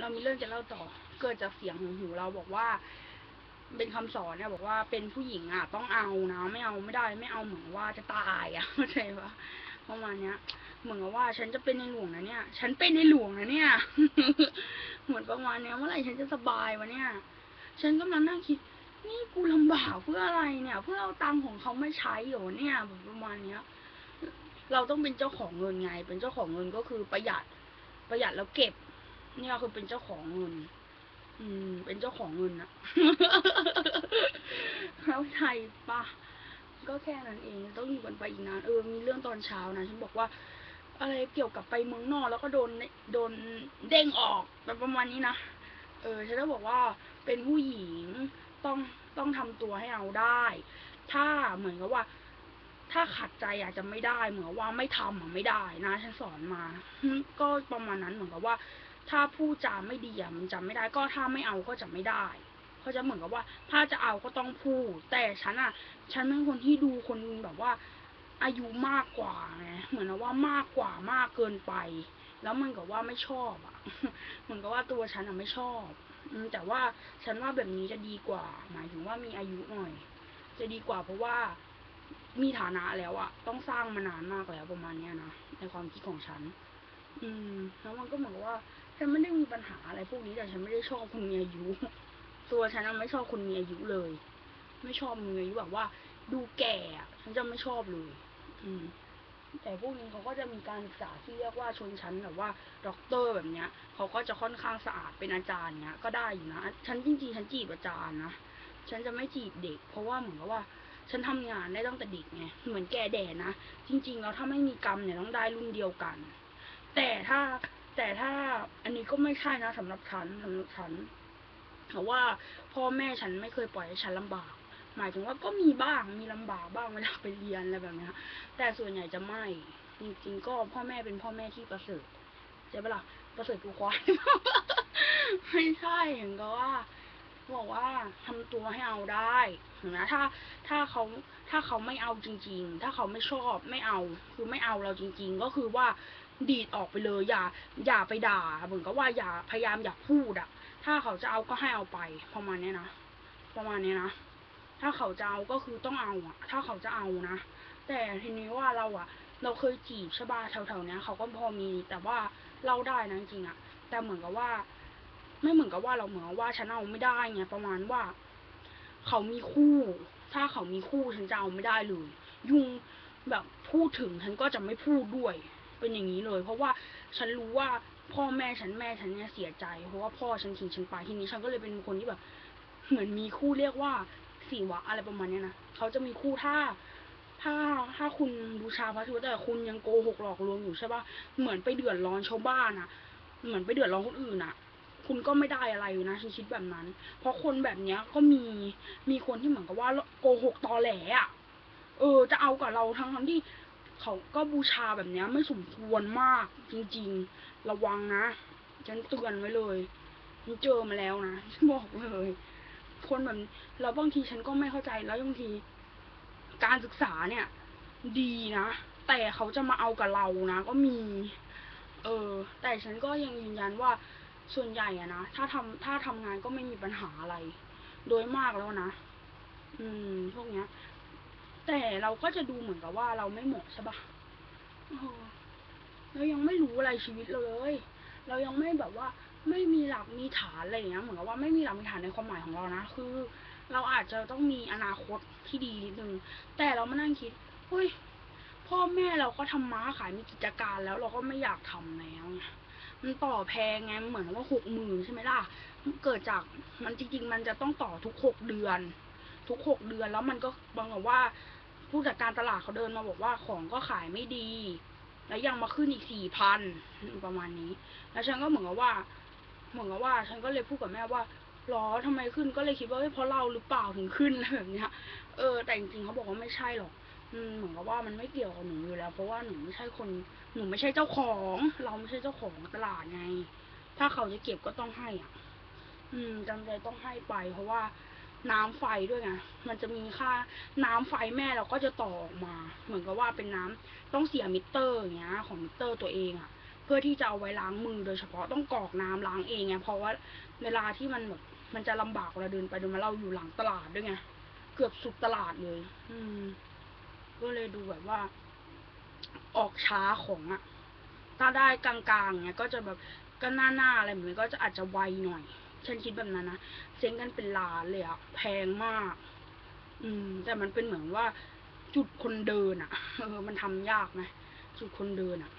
เรามีเรื่องจะเล่าต่อ เกิดจากเสียงของหูเราบอกว่า เป็นคำสอนเนี่ยบอกว่าเป็นผู้หญิงอะ ต้องเอานะไม่เอาไม่ได้ไม่เอาเหมือนว่าจะตายอะเข้าใจปะประมาณเนี้ย เหมือนกับว่า ฉันจะเป็นในหลวงนะเนี่ย ฉันเป็นในหลวงนะเนี่ย เหมือนประมาณเนี้ยเมื่อไหร่ฉันจะสบายวะเนี่ย ฉันกำลังนั่งคิด นี่กูลำบากเพื่ออะไรเนี่ย เพื่อเอาตังค์ของเขาไม่ใช้เหรอเนี่ยแบบประมาณเนี้ย เราต้องเป็นเจ้าของเงินไง เป็นเจ้าของเงินก็คือประหยัดประหยัดแล้วเก็บ เนี่ยคือเป็นเจ้าของเงิน อืม เป็นเจ้าของเงินอะเข้าใจปะก็แค่นั้นเอง ต้องอยู่กันไปอีกนาน เออ มีเรื่องตอนเช้านะ ฉันบอกว่า อะไรเกี่ยวกับไปเมืองนอกแล้วก็โดนโดนเด้งออกแบบประมาณนี้นะ เออ ฉันก็บอกว่าเป็นผู้หญิงต้องต้องทำตัวให้เอาได้ ถ้าเหมือนกับว่า ถ้าขัดใจอาจจะไม่ได้ เหมือนว่าไม่ทำอะไม่ได้นะ ฉันสอนมา ก็ประมาณนั้นเหมือนกับว่า ถ้าพูดจาไม่ดีอะมันจำไม่ได้ ก็ถ้าไม่เอาก็จะไม่ได้เขาจะเหมือนกับว่า ถ้าจะเอาก็ต้องพูด แต่ฉันอะฉันเป็นคนที่ดูคนแบบว่า อายุมากกว่าไงเหมือนกับว่ามากกว่ามากเกินไป แล้วมันกับว่าไม่ชอบอะเหมือนกับว่าตัวฉันอะไม่ชอบแต่ว่าฉันว่าแบบนี้จะดีกว่า หมายถึงว่ามีอายุหน่อย จะดีกว่าเพราะว่ามีฐานะแล้วอะต้องสร้างมานานมากแล้วประมาณเนี้ยนะในความคิดของฉัน อืม แล้วมันก็เหมือนกับว่า ฉันไม่ได้มีปัญหาอะไรพวกนี้แต่ฉันไม่ได้ชอบคนมีอายุ ตัวฉันไม่ชอบคนมีอายุเลย ไม่ชอบมีอายุแบบว่า ดูแก่ฉันจะไม่ชอบเลย อืม แต่พวกนี้เขาก็จะมีการศึกษาที่เรียกว่าชนชั้นแบบว่าด็อกเตอร์แบบเนี้ยเขาก็จะค่อนข้างสะอาดเป็นอาจารย์เนี้ย ก็ได้อยู่นะฉันจริงๆฉันจีบอาจารย์นะฉันจะไม่จีบเด็ก เพราะว่าเหมือนกับว่า ฉันทำงานได้ตั้งแต่เด็กไงเหมือนแกแดดนะจริงๆแล้วถ้าไม่มีกรรมเนี่ยต้องได้รุ่นเดียวกัน แต่ถ้า แต่ถ้าอันนี้ก็ไม่ใช่นะสำหรับฉันสำหรับฉันเพราะว่าพ่อแม่ฉันไม่เคยปล่อยให้ฉันลำบาก หมายถึงว่าก็มีบ้างมีลำบากบ้างเวลาไปเรียนอะไรแบบนี้แต่ส่วนใหญ่จะไม่ จริง ๆ ก็พ่อแม่เป็นพ่อแม่ที่ประเสริฐใช่ปะล่ะประเสริฐกูควายไม่ใช่เห็นก็ว่า บอกว่าทำตัวให้เอาได้นะถ้าถ้าเขาถ้าเขาไม่เอาจริง ๆ ถ้าเขาไม่ชอบไม่เอา คือไม่เอาเราจริง ๆ ก็คือว่าดีดออกไปเลย อย่า อย่าไปด่าเหมือนกับว่าอย่าพยายามอย่าพูดอะถ้าเขาจะเอาก็ให้เอาไปประมาณนี้นะประมาณนี้นะถ้าเขาจะเอาก็คือต้องเอาอะถ้าเขาจะเอานะแต่ทีนี้ว่าเราอะเราเคยจีบใช่ป่ะแถวๆเนี้ยเขาก็พอมีแต่ว่าเล่าได้นะจริงอะแต่เหมือนกับว่า ไม่เหมือนกับว่าเราเหมือนว่าฉันเอาไม่ได้ไงประมาณว่า เขามีคู่ ถ้าเขามีคู่ฉันจะเอาไม่ได้เลย ยุ่งแบบพูดถึงฉันก็จะไม่พูดด้วย เป็นอย่างนี้เลย เพราะว่าฉันรู้ว่าพ่อแม่ฉันแม่ฉันเนี่ยเสียใจ เพราะว่าพ่อฉันทิ้งฉันไปทีนี้ฉันก็เลยเป็นคนที่แบบ เหมือนมีคู่เรียกว่าสีวะอะไรประมาณเนี้ยนะเขาจะมีคู่ถ้าถ้าถ้าคุณบูชาพระศิวะแต่คุณยังโกหกหลอกลวงอยู่ใช่ปะเหมือนไปเดือดร้อนชาวบ้านอะเหมือนไปเดือดร้อนคนอื่นอะ คุณก็ไม่ได้อะไรอยู่นะฉันคิดแบบนั้น เพราะคนแบบเนี้ยก็มีมีคนที่เหมือนกับว่าโกหกตอแหลอะเออ จะเอากับเราทั้งทั้งที่เขาก็บูชาแบบเนี้ยไม่สมควรมากจริง ๆ ระวังนะฉันเตือนไว้เลยฉันเจอมาแล้วนะฉันบอกเลย คนแบบแล้วบางทีฉันก็ไม่เข้าใจแล้วบางที การศึกษาเนี่ย ดีนะแต่เขาจะมาเอากับเรานะก็มี เออ แต่ฉันก็ยังยืนยันว่า ส่วนใหญ่อะนะถ้าทำถ้าทำงานก็ไม่มีปัญหาอะไร โดยมากแล้วนะอืมพวกเนี้ย แต่เราก็จะดูเหมือนกับว่าเราไม่เหมาะใช่ปะเรายังไม่รู้อะไรชีวิตเราเลย เรายังไม่แบบว่า ไม่มีหลักมีฐานอะไรอย่างเงี้ยเหมือนกับว่าไม่มีหลักมีฐานในความหมายของเรานะคือ เราอาจจะต้องมีอนาคตที่ดีนิดนึงแต่เรามานั่งคิดเฮ้ยพ่อแม่เราก็ทำม้าขายมีกิจการแล้วเราก็ไม่อยากทำแล้วไง มันต่อแพงไงเหมือนว่าหกหมื่นใช่ไหมล่ะเกิดจากมันจริง ๆ มันจะต้องต่อทุกหกเดือน ทุกหกเดือนแล้วมันก็บางว่า ผู้จัดการตลาดเขาเดินมาบอกว่าของก็ขายไม่ดี แล้วยังมาขึ้นอีกสี่พันประมาณนี้ แล้วฉันก็เหมือนกับว่า เหมือนกับว่า ฉันก็เลยพูดกับแม่ว่าหรอทำไมขึ้นก็เลยคิดว่าเฮ้ยเพราะเราหรือเปล่าถึงขึ้นอะไรแบบเนี้ย เออแต่จริงๆเขาบอกว่าไม่ใช่หรอก อืมเหมือนกับว่ามันไม่เกี่ยวกับหนูอยู่แล้ว เพราะว่าหนูไม่ใช่คนหนูไม่ใช่เจ้าของ เราไม่ใช่เจ้าของตลาดไง ถ้าเขาจะเก็บก็ต้องให้อะ อืมจำใจต้องให้ไป เพราะว่าน้ำไฟด้วยไง มันจะมีค่าน้ำไฟแม่เราก็จะต่อออกมา เหมือนกับว่าเป็นน้ำต้องเสียมิเตอร์อย่างเงี้ย ของมิเตอร์ตัวเองอะ เพื่อที่จะเอาไว้ล้างมือโดยเฉพาะต้องกรอกน้ำล้างเองไง เพราะว่าเวลาที่มันแบบมันจะลำบากเวลาเดินไปเดินมาเราอยู่หลังตลาดด้วยไง เกือบสุดตลาดเลย อืม ก็เลยดูแบบว่า ออกช้าของอะถ้าได้กลางๆเนี่ยก็จะแบบก็หน้าหน้าๆอะไรแบบนี้ก็จะอาจจะไวหน่อย ฉันคิดแบบนั้นนะเซ็งกันเป็นล้านเลยอะแพงมาก อืม แต่มันเป็นเหมือนว่า จุดคนเดินอะเออ มันทำยากไหมจุดคนเดินอะ